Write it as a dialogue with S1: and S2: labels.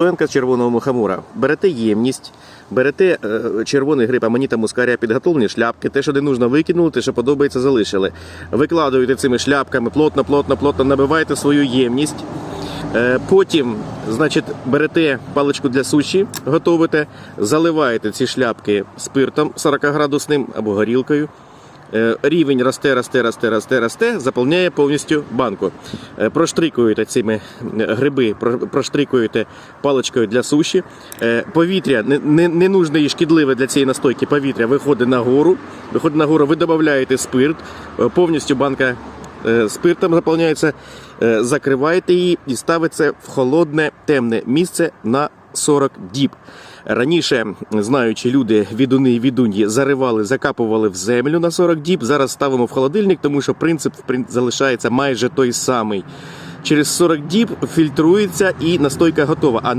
S1: З червоного мухомора. Берете ємність, берете е, червоний гриб, аманіта мускарія, підготовлені шляпки. Те, що не нужно, викинули, те, що подобається, залишили. Викладуєте цими шляпками, плотно, плотно, плотно набиваєте свою ємність. Е, Потім, значить, берете паличку для суші, готовите, заливаєте ці шляпки спиртом 40 градусним або горілкою. Е, Рівень росте, росте, росте, росте, росте, заповняє повністю банку. Е, Проштрикуєте цими е, гриби, проштрикуєте паличкою для суші. Повітря не, не, не нужне і шкідливе для цієї настойки. Повітря виходить нагору. Виходить нагору, ви додаєте спирт, повністю банка спиртом заповняється, закриваєте її і ставите в холодне темне місце на 40 діб. Раніше, знаючи люди, відуни і відуньї, заривали, закапували в землю на 40 діб. Зараз ставимо в холодильник, тому що принцип залишається майже той самий. Через 40 діб фільтрується і настойка готова. А